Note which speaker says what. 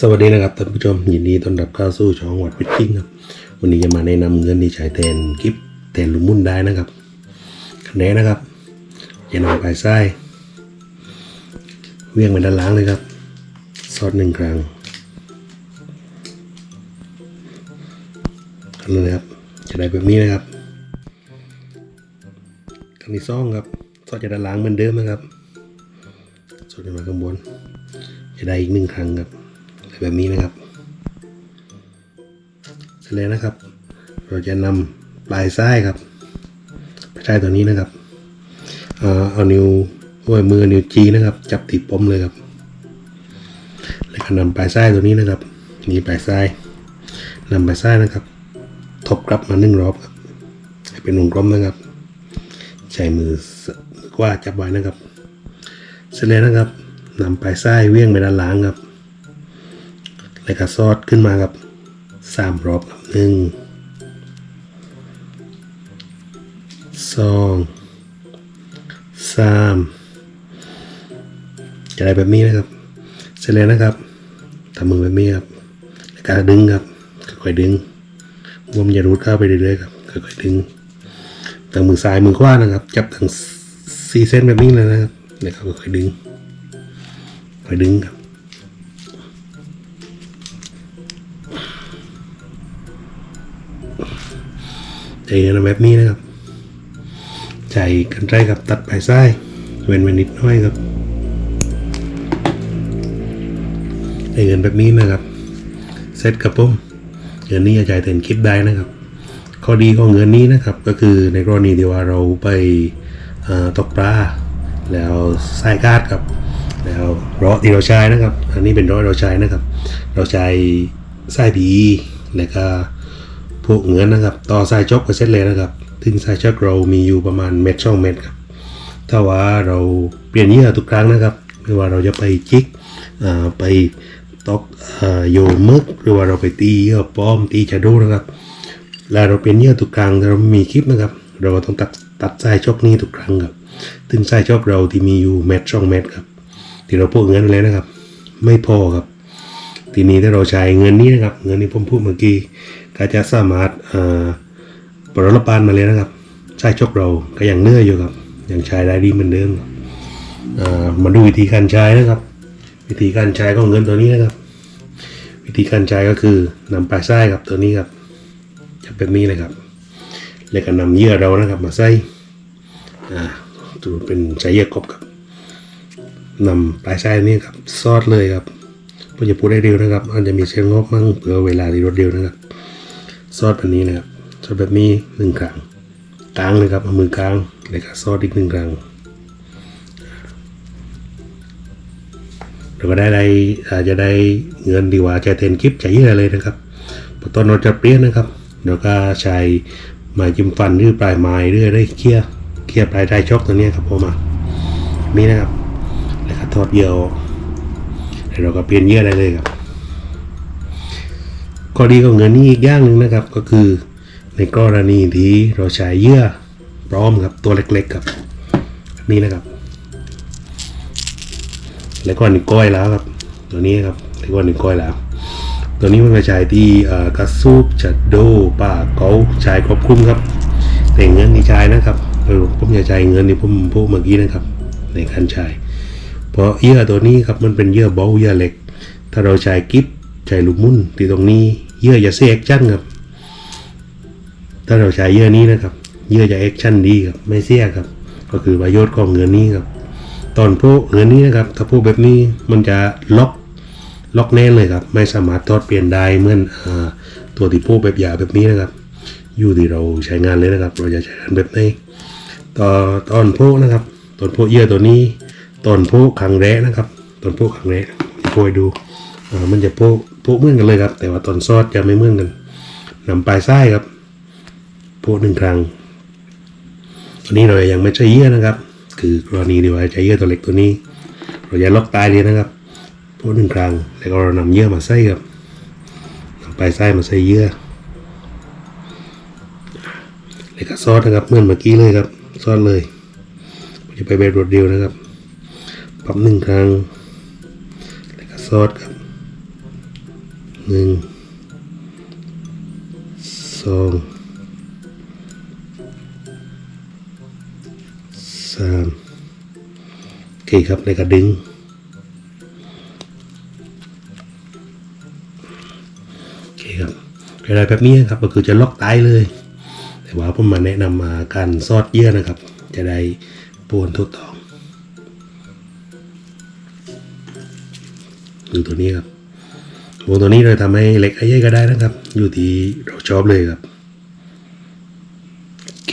Speaker 1: สวัสดีนะครับท่านผู้ชมยินดีต้อนรับเข้าสู่ช่องวัดพิทกิ้งครับวันนี้จะมาแนะนำเงินที่ใช้แทนกิฟแทนลุมมุ่นได้นะครับคะแนนนะครับจะนำไปไส้เวียงไปด้านล่างเลยครับ ซอสหนึ่งครั้งกันเลยครับ จะได้แบบนี้นะครับครั้งที่สองครับ ซอสจะด้านล่างเหมือนเดิมนะครับซอสจะมาข้างบนจะได้อีกหนึ่งครั้งครับ แบบนี้นะครับเสร็จแล้วนะครับ เราจะนำปลายไส้ครับไปใช้ตัวนี้นะครับเอานิ้วหัวมือนิ้วจีนะครับ จับติดปมเลยครับ แล้วก็นำปลายไส้ตัวนี้นะครับนี่ปลายไส้นำปลายไส้นะครับทบกลับมาหนึ่งรอบครับให้เป็นวงกลมนะครับ ใช้มือสมือกว่าจับไว้นะครับ เสร็จแล้วนะครับนำปลายไส้เวี่ยงไปด้านหลังครับ แล้วก็ซอดขึ้นมาครับสามรอบครับหนึ่งสองสามจะได้แบบนี้นะครับ เสร็จแล้วนะครับทำมือแบบนี้ครับแล้วก็ดึงครับค่อยๆดึงวมอย่ารูดเข้าไปเรื่อยๆครับค่อยๆดึงตั้งมือซ้ายมือขวานะครับ จับทั้งสี่เส้นแบบนี้เลยนะครับแล้วก็ค่อยๆดึงค่อยดึงครับ ใจเย็นแบบนี้นะครับ ใจกันไกลกับตัดปไส้เว้นไว้นิดน้อยครับใจเงินแบบนี้นะครับเซตกับผมเงินนี้จะจ่ายเต็มคลิปได้นะครับ ข้อดีของเงินนี้นะครับก็คือในกรณีที่ว่าเราไปตกปลาแล้วสายคาดครับ แล้วเราะที่เราใช้นะครับ อันนี้เป็นร้อยเราใช้นะครับ เราใช้สายผีแล้วก็ พวกเงินนะครับ ต่อสายจบกับเส้นเลยนะครับถึงสายจบเรามีอยู่ประมาณเม็ดช่องเม็ดครับถ้าว่าเราเปลี่ยนเหยื่อทุกครั้งนะครับ ไม่ว่าเราจะไปจิกไปตอกโยมึกหรือว่าเราไปตีเหยื่อป้อมตีชะโดนะครับ แล้วเราเปลี่ยนเหยื่อทุกครั้งเราไม่มีคลิปนะครับ เราต้องตัดตัดสายจกนี้ทุกครั้งครับถึงสายจกเราที่มีอยู่เม็ดช่องเม็ดครับที่เราพวกเงินไปแล้วนะครับ ไม่พอครับ ทีนี้ถ้าเราใช้เงินนี้นะครับ เงินที่ผมพูดเมื่อกี้ ก็จะสามารถเอ่อปรลบานมาเลยนะครับ ใช้ชกเราก็ยังเนื้ออยู่ครับ ยังใช้ได้ดีเหมือนเดิมครับเอ่อมาดูวิธีการใช้นะครับ วิธีการใช้ของเงินตัวนี้นะครับ วิธีการใช้ก็คือนำปลายไส้ครับตัวนี้ครับ จะเป็นนี้เลยครับ แล้วก็นำเยื่อเรานะครับ มาใส่อ่าตัวเป็นใช้เยื่อกบครับนำปลายไส้นี้ครับซอดเลยครับผมจะพูดได้เร็วนะครับอาจจะมีเสียงงบมั่งเผื่อเวลาที่รถเร็วนะครับ ซอสแบบนี้นะครับซอสแบบนี้หนึ่งครั้งกลางเลยครับเอามือกลางแล้วก็ซอสอีกหนึ่งครั้งเราก็ได้ได้อาจจะได้เงินดีกว่าจะเทนคลิปใช้เยอะเลยนะครับพอต้นเราจะเปรี้ยนะครับเดี๋ยวก็ใช้ไม้จิ้มฟันหรือปลายไม้เรื่อยได้เคี่ยเคี่ยปลายได้ช็อกตัวนี้ครับผมมานี่นะครับแล้วก็ทอดเยอะแล้วเราก็เปลี่ยนเยื่อได้เลยครับ ข้อดีของเงินนี้อีกอย่างหนึ่งนะครับก็คือ ในกรณีที่เราใช้เยื่อพร้อมครับตัวเล็กๆครับนี่นะครับ แล้วก็หนึ่งก้อยแล้วครับ ตัวนี้ครับแล้วก็หนึ่งก้อยแล้ว ตัวนี้มันกระจายที่เอ่อกระซูบจัดโดป่าเกาใช้ครอบคลุมครับ แต่เงินที่ใช้นะครับผมจะใช้เงินที่ผมพูดเมื่อกี้นะครับ ในการใช้เพราะเยื่อตัวนี้ครับมันเป็นเยื่อเบาเยื่อเหล็ก ถ้าเราใช้กิฟใช้ลูกมุ่นที่ตรงนี้ เยื่อจะเสียแอคชั่นครับ ถ้าเราใช้เยื่อนี้นะครับ เยื่อจะแอคชั่นดีครับไม่เสียครับ ก็คือประโยชน์ของเงินนี้ครับ ตอนพวกเงินนี้นะครับถ้าพวกแบบนี้มันจะล็อกล็อกแน่นเลยครับ ไม่สามารถทอดเปลี่ยนได้เหมือนอตัวที่พวกแบบหยาแบบนี้นะครับ อยู่ที่เราใช้งานเลยนะครับ เราจะใช้งานแบบไหนต่อตอนโพกนะครับตอนโพกเยื่อตัวนี้ตอนโพกขังแร้นะครับ ตอนโพกขังแร้โพยดู มันจะโพกโพกเมื่อนกันเลยครับ แต่ว่าตอนซอสจะไม่เมื่อนกันนำปลายไส้ครับโพกหนึ่งครั้งตัวนี้เรายังไม่ใช้เยื่อนะครับ คือกรณีที่ว่าใช้เยื่อตัวเล็กตัวนี้ เราจะล็อกตายเลยนะครับโพกหนึ่งครั้งแล้วก็เรานำเยื่อมาใส่ครับนำปลายไส้มาใส่เยื่อแล้วก็ซอสนะครับเหมื่อนเมื่อกี้เลยครับซอสเลยจะไปแบบรวดเดียวนะครับปรับหนึ่งครั้งแล้วก็ซอสครับ หนึ่งสองสามโอเคครับในกระดึงโอเคครับเวลาแบบนี้ครับก็คือจะล็อกตายเลย แต่ว่าผมมาแนะนำมาการซอดเยื่อนะครับ จะได้ปวนทุกตองคือตัวนี้ครับ วงตัวนี้เราทำให้เล็กให้ใหญ่ก็ได้นะครับ อยู่ที่เราชอบเลยครับโอเค